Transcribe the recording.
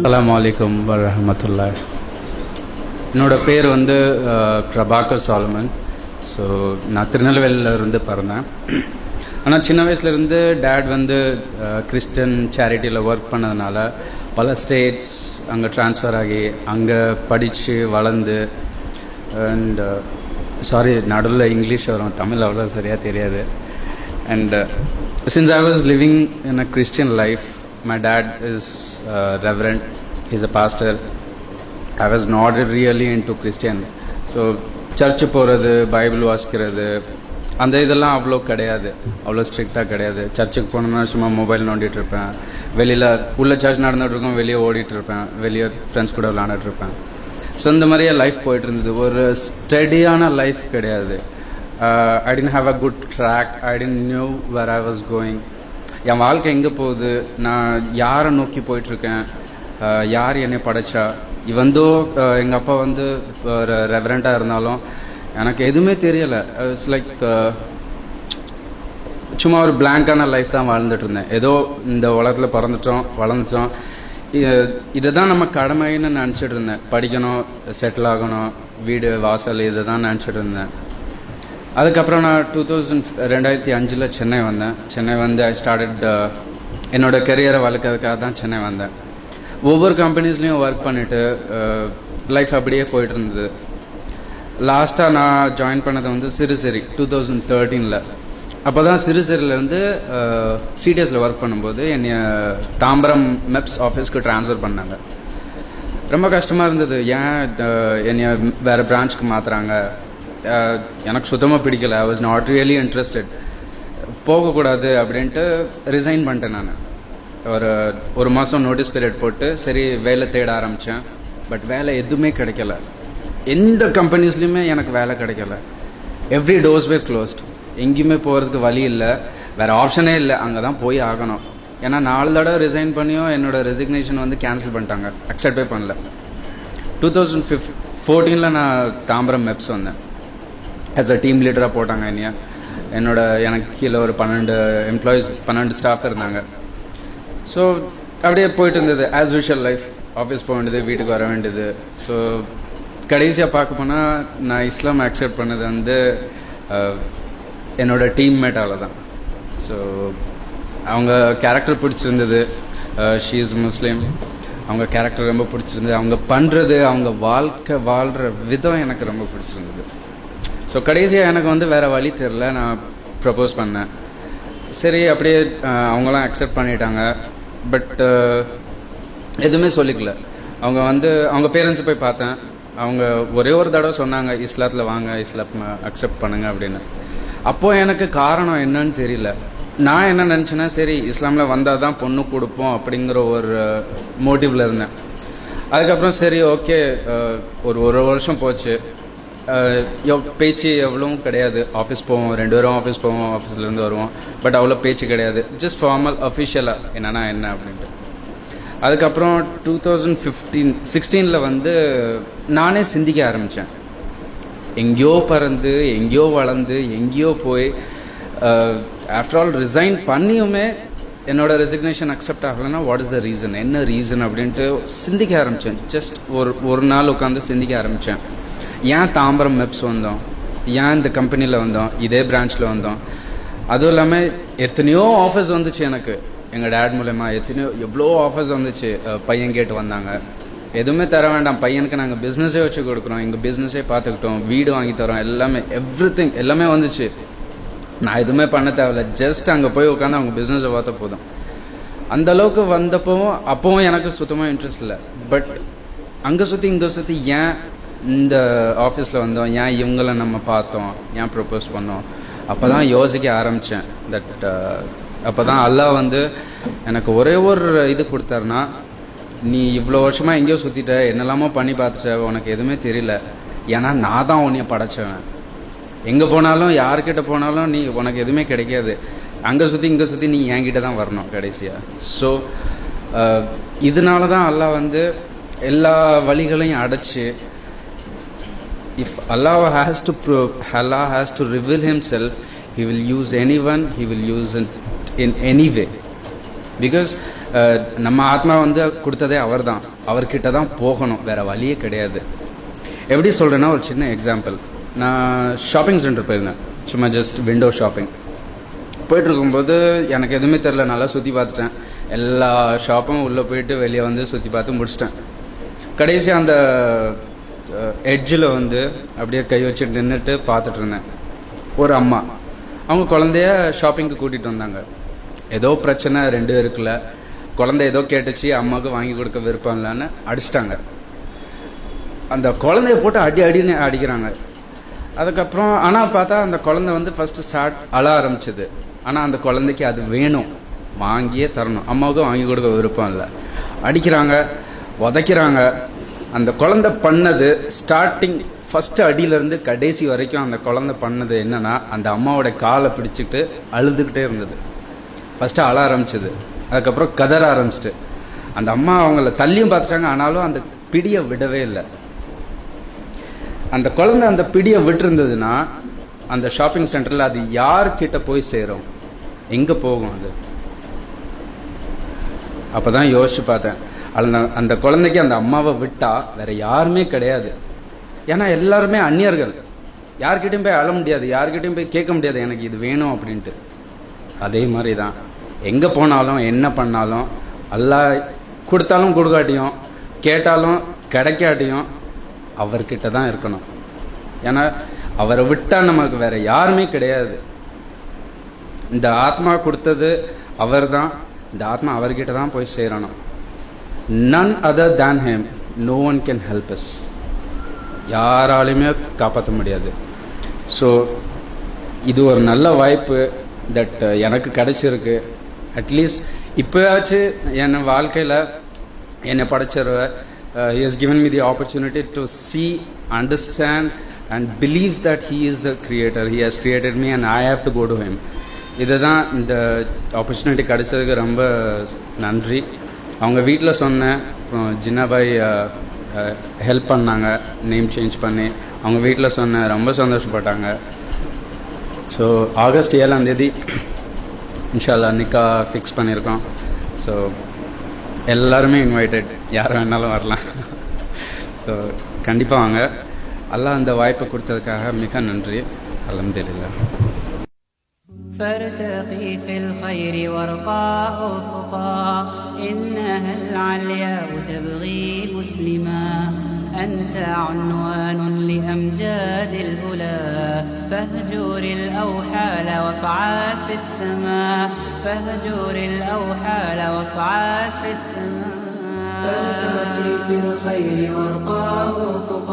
அஸ்ஸலாமு அலைக்கும் வரஹமத்துல்லா என்னோட பேர் வந்து பிரபாகர் சாலமன். ஸோ நான் திருநெல்வேலியில் இருந்து பிறந்தேன். ஆனால் சின்ன வயசுலேருந்து டேட் வந்து கிறிஸ்டன் சேரிட்டியில் ஒர்க் பண்ணதுனால பல ஸ்டேட்ஸ் அங்கே ட்ரான்ஸ்ஃபர் ஆகி அங்கே படித்து வளர்ந்து அண்ட் சாரி நடுவில் இங்கிலீஷ் வரும் தமிழ் அவ்வளோ சரியாக தெரியாது. And since I was living in a a life my dad is uh, reverend, he's a pastor. I was not really into Christian. So church போகிறது பைபிள் வாசிக்கிறது அந்த இதெல்லாம் அவ்வளோ கிடையாது. அவ்வளோ ஸ்ட்ரிக்டாக கிடையாது. சர்ச்சுக்கு போனோம்னா சும்மா மொபைல் நோண்டிகிட்டு இருப்பேன். வெளியில் உள்ள சர்ச் நடந்துகிட்டு இருக்கோம் வெளியே ஓடிட்டு இருப்பேன். வெளியே ஃப்ரெண்ட்ஸ் கூட விளாண்டுட்டு இருப்பேன். ஸோ இந்த மாதிரியே லைஃப் போயிட்டு இருந்தது. ஒரு ஸ்டடியான லைஃப் கிடையாது. I didn't have a good track I didn't knew where I was going. என் வாழ்க்கை எங்கே போகுது? நான் யாரை நோக்கி போயிட்டுருக்கேன்? யார் என்னை படைச்சா? இவந்தோ எங்கள் அப்பா வந்து ரெவரண்டாக இருந்தாலும் எனக்கு எதுவுமே தெரியலை. இட்ஸ் லைக் சும்மா ஒரு பிளாங்கான லைஃப் தான் வாழ்ந்துட்டு இருந்தேன் ஏதோ இந்த உலகத்தில் பிறந்துட்டோம் வளர்ந்துட்டோம். இதை தான் நம்ம கடமைன்னு நினச்சிட்டு இருந்தேன் படிக்கணும் செட்டில் ஆகணும் வீடு வாசல் இதை தான் நினச்சிட்டு இருந்தேன் அதுக்கப்புறம் நான் டூ தௌசண்ட் ரெண்டாயிரத்தி அஞ்சில் சென்னை வந்தேன். சென்னை வந்து ஐ ஸ்டார்டட் uh, என்னோட கெரியரை வளர்க்கறதுக்காக தான் சென்னை வந்தேன். ஒவ்வொரு கம்பெனிஸ்லேயும் ஒர்க் பண்ணிட்டு uh, லைஃப் அப்படியே போயிட்டு இருந்தது. லாஸ்ட்டாக நான் ஜாயின் பண்ணது வந்து சிறுசிரி டூ தௌசண்ட் தேர்ட்டீனில் அப்போ தான் சிறுசேரியிலேருந்து சிடிஎஸில் uh, ஒர்க் பண்ணும்போது என்னை தாம்பரம் மெப்ஸ் ஆஃபீஸ்க்கு ட்ரான்ஸ்ஃபர் பண்ணாங்க. ரொம்ப கஷ்டமாக இருந்தது. ஏன் அஹ், என்னைய வேறு பிரான்ச்சுக்கு மாற்றுறாங்க Uh, எனக்கு சுத்தமாக பிடிக்கல. I was not really interested போகக்கூடாது அப்படின்ட்டு ரிசைன் பண்ணிட்டேன் நான். ஒரு ஒரு மாதம் நோட்டீஸ் பீரியட் போட்டு சரி வேலை தேட ஆரம்பித்தேன் பட் வேலை எதுவுமே கிடைக்கல. எந்த கம்பெனிஸ்லையுமே எனக்கு வேலை கிடைக்கல. எவ்ரி டோர்ஸ் வேர் க்ளோஸ்ட் எங்கேயுமே போகிறதுக்கு வழி இல்லை. வேறு ஆப்ஷனே இல்லை. அங்கே தான் போய் ஆகணும். ஏன்னா நாலு தடவை ரிசைன் பண்ணியும் என்னோட ரெசிக்னேஷன் வந்து கேன்சல் பண்ணிட்டாங்க. அக்செப்டே பண்ணல. டூ தௌசண்ட் ஃபிஃப் ஃபோர்டீனில் நான் தாம்பரம் மெப்ஸ் வந்தேன். ஆஸ் அ டீம் லீடராக போட்டாங்க என்னைய. என்னோட எனக்கு கீழே ஒரு பன்னெண்டு எம்ப்ளாயீஸ் பன்னெண்டு ஸ்டாஃப் இருந்தாங்க. ஸோ அப்படியே போயிட்டு இருந்தது. ஆஸ் யூஷுவல் லைஃப் ஆஃபீஸ் போக வேண்டியது வீட்டுக்கு வர வேண்டியது. ஸோ கடைசியாக பார்க்க போனால் நான் இஸ்லாம் அக்செப்ட் பண்ணது வந்து uh, என்னோட டீம்மேட்டால் தான். ஸோ அவங்க கேரக்டர் பிடிச்சிருந்தது. ஷீ இஸ் முஸ்லீம் அவங்க கேரக்டர் ரொம்ப பிடிச்சிருந்தது. அவங்க பண்ணுறது அவங்க வாழ்க்கை வாழ்கிற விதம் எனக்கு ரொம்ப பிடிச்சிருந்தது. ஸோ கடைசியாக எனக்கு வந்து வேறு வழி தெரில நான் ப்ரப்போஸ் பண்ணேன். சரி அப்படியே அவங்களாம் அக்செப்ட் பண்ணிட்டாங்க. பட் எதுவுமே சொல்லிக்கல. அவங்க வந்து அவங்க பேரண்ட்ஸை போய் பார்த்தேன். அவங்க ஒரே ஒரு தடவை சொன்னாங்க இஸ்லாத்தில் வாங்க இஸ்லாம் அக்செப்ட் பண்ணுங்க அப்படின்னு. அப்போது எனக்கு காரணம் என்னன்னு தெரியல. நான் என்ன நினச்சேன்னா சரி இஸ்லாமில் வந்தால் தான் பொண்ணு கொடுப்போம் அப்படிங்கிற ஒரு மோட்டிவில் இருந்தேன். அதுக்கப்புறம் சரி ஓகே ஒரு ஒரு வருஷம் போச்சு. பேச்சு எவ்வளவும் கிடையாது. ஆஃபீஸ் போவோம் ரெண்டு பேரும் ஆஃபீஸ் போவோம் ஆஃபீஸ்லேருந்து வருவோம். பட் அவ்வளோ பேச்சு கிடையாது. ஜஸ்ட் ஃபார்மல் அஃபிஷியலாக என்னன்னா என்ன அப்படின்ட்டு. அதுக்கப்புறம் டூ தௌசண்ட் ஃபிஃப்டீன் சிக்ஸ்டீனில் வந்து நானே சிந்திக்க ஆரம்பித்தேன் எங்கேயோ பறந்து எங்கேயோ வளர்ந்து எங்கேயோ போய் ஆஃப்டர் ஆல் ரிசைன் பண்ணியுமே என்னோட ரெசிக்னேஷன் அக்செப்ட் ஆகலைன்னா வாட் இஸ் த ரீசன் என்ன ரீசன் அப்படின்ட்டு சிந்திக்க ஆரம்பித்தேன் ஜஸ்ட் ஒரு ஒரு நாள் உட்காந்து சிந்திக்க ஆரம்பித்தேன் ஏன் தாம்பரம் மெப்ஸ் வந்தோம்? ஏன் இந்த கம்பெனியில் வந்தோம்? இதே பிரான்ச்சில் வந்தோம். அதுவும் இல்லாமல் எத்தனையோ ஆஃபர்ஸ் வந்துச்சு எனக்கு. எங்கள் டேட் மூலயமா எத்தனையோ எவ்வளோ ஆஃபர்ஸ் வந்துச்சு. பையன் கேட்டு வந்தாங்க. எதுவுமே தர வேண்டாம். பையனுக்கு நாங்கள் பிஸ்னஸே வச்சு கொடுக்குறோம். எங்கள் பிஸ்னஸே பார்த்துக்கிட்டோம். வீடு வாங்கி தரோம். எல்லாமே எவ்ரி திங் எல்லாமே வந்துச்சு. நான் எதுவுமே பண்ண தேவையில்ல. ஜஸ்ட் அங்கே போய் உட்காந்து அவங்க பிஸ்னஸை பார்த்தா போதும். அந்த அளவுக்கு வந்தப்பவும் அப்பவும் எனக்கு சுத்தமாக இன்ட்ரெஸ்ட் இல்லை. பட் அங்கே சுற்றி இங்கே சுற்றி ஏன் இந்த ஆஃபீஸில் வந்தோம். ஏன் இவங்கள நம்ம பார்த்தோம்? ஏன் ப்ரப்போஸ் பண்ணோம்? அப்போ தான் யோசிக்க ஆரம்பித்தேன் தட் uh, அப்போ தான் அல்லாஹ் வந்து எனக்கு ஒரே ஒரு இது கொடுத்தாருன்னா நீ இவ்வளோ வருஷமாக எங்கேயோ சுற்றிட்ட என்னெல்லாமோ பண்ணி பார்த்துட்ட உனக்கு எதுவுமே தெரியல. ஏன்னா நான் தான் உன்னைய படைச்சவன். எங்கே போனாலும் யார்கிட்ட போனாலும் நீ உனக்கு எதுவுமே கிடைக்காது. அங்கே சுற்றி இங்கே சுற்றி நீ என்கிட்ட தான் வரணும் கடைசியாக ஸோ uh, இதனால தான் அல்லாஹ் வந்து எல்லா வழிகளையும் அடைச்சி if Allah has to pro- Allah has to reveal Himself, He will use anyone. He will use use in any way. Because uh, நம்ம ஆத்மா வந்து கொடுத்ததே அவர் தான் அவர்கிட்ட தான் போகணும். வேற வழியே கிடையாது. எப்படி சொல்கிறேன்னா ஒரு சின்ன எக்ஸாம்பிள் நான் ஷாப்பிங் சென்டர் போயிருந்தேன். சும்மா ஜஸ்ட் விண்டோ ஷாப்பிங் போயிட்டு இருக்கும்போது எனக்கு எதுவுமே தெரில நல்லா சுற்றி பார்த்துட்டேன். எல்லா ஷாப்பும் உள்ளே போயிட்டு வெளியே வந்து சுற்றி பார்த்து முடிச்சிட்டேன். கடைசி அந்த எட்ஜில் வந்து அப்படியே கை வச்சுட்டு நின்றுட்டு பார்த்துட்டு இருந்தேன். ஒரு அம்மா. அவங்க குழந்தைய ஷாப்பிங்க்கு கூட்டிகிட்டு வந்தாங்க. ஏதோ பிரச்சனை ரெண்டு இருக்குல்ல குழந்தை ஏதோ கேட்டுச்சு அம்மாவுக்கு வாங்கி கொடுக்க விருப்பம் இல்லைன்னு அடிச்சிட்டாங்க. அந்த குழந்தைய போட்டு அடி அடின்னு அடிக்கிறாங்க. அதுக்கப்புறம் ஆனால் பார்த்தா அந்த குழந்தை வந்து ஃபஸ்ட்டு ஸ்டார்ட் அழ ஆரம்பிச்சது. ஆனால் அந்த குழந்தைக்கு அது வேணும். வாங்கியே தரணும். அம்மாவுக்கும் வாங்கி கொடுக்க விருப்பம் இல்லை. அடிக்கிறாங்க உதைக்கிறாங்க. அந்த குழந்தை பண்ணது ஸ்டார்டிங் ஃபர்ஸ்ட் அடியிலேருந்து கடைசி வரைக்கும் அந்த குழந்தை பண்ணது என்னன்னா அந்த அம்மாவோட காலை பிடிச்சிக்கிட்டு அழுதுகிட்டே இருந்தது. ஃபஸ்ட்டு அழ ஆரம்பிச்சது. அதுக்கப்புறம் கதற ஆரம்பிச்சிட்டு. அந்த அம்மா அவங்கள தள்ளியும் பார்த்துட்டாங்க ஆனாலும் அந்த பிடியை விடவே இல்லை. அந்த குழந்தை அந்த பிடியை விட்டுருந்ததுன்னா அந்த ஷாப்பிங் சென்டரில் அது யார்கிட்ட போய் சேரும்? எங்கே போகும் அது? அப்பதான் யோசிச்சு பார்த்தேன். அந்த அந்த குழந்தைக்கு அந்த அம்மாவை விட்டா வேற யாருமே கிடையாது. ஏன்னா எல்லாருமே அந்நியர்கள். யார்கிட்டையும் போய் அழ முடியாது யார்கிட்டையும் போய் கேட்க முடியாது எனக்கு இது வேணும் அப்படின்ட்டு. அதே மாதிரி தான் எங்கே போனாலும் என்ன பண்ணாலும் அல்லாஹ் கொடுத்தாலும் கொடுக்காட்டியும் கேட்டாலும் கிடைக்காட்டியும் அவர்கிட்ட தான் இருக்கணும். ஏன்னா அவரை விட்டால் நமக்கு வேற யாருமே கிடையாது. இந்த ஆத்மா கொடுத்தது அவர் தான் இந்த ஆத்மா அவர்கிட்ட தான் போய் சேரணும். None other than him no one can help us யாராலையுமே காப்பாற்ற முடியாது. ஸோ இது ஒரு நல்ல வாய்ப்பு தட் uh, எனக்கு கிடைச்சிருக்கு. அட்லீஸ்ட் இப்போயாச்சும் என் வாழ்க்கையில் என்னை படைச்சிருவ is given me the opportunity to see understand and believe that he is the creator he has created me and I I to go to him இதுதான் இந்த ஆப்பர்ச்சுனிட்டி கிடைச்சதுக்கு ரொம்ப நன்றி. அவங்க வீட்டில் சொன்னேன் அப்புறம் ஜின்னாபாய் ஹெல்ப் பண்ணாங்க நேம் சேஞ்ச் பண்ணி. அவங்க வீட்டில் சொன்னேன் ரொம்ப சந்தோஷப்பட்டாங்க. ஸோ ஆகஸ்ட் ஏழாம் தேதி இன்ஷால்லா நிக்கா ஃபிக்ஸ் பண்ணியிருக்கோம். ஸோ எல்லாருமே இன்வைட்டட் யார் வேணாலும் வரலாம். ஸோ கண்டிப்பாக வாங்க. எல்லாம் அந்த வாய்ப்பை கொடுத்ததுக்காக மிக நன்றி. அலமதுல்லா فارتقي في الخير وارقى أفقا إنها العلياء تبغي مسلما؟ أنت عنوان لأمجاد الأولى. فاهجر الأوحال واصعد في السماء فاهجر الأوحال واصعد في السماء فارتقي في الخير وارقى أفقا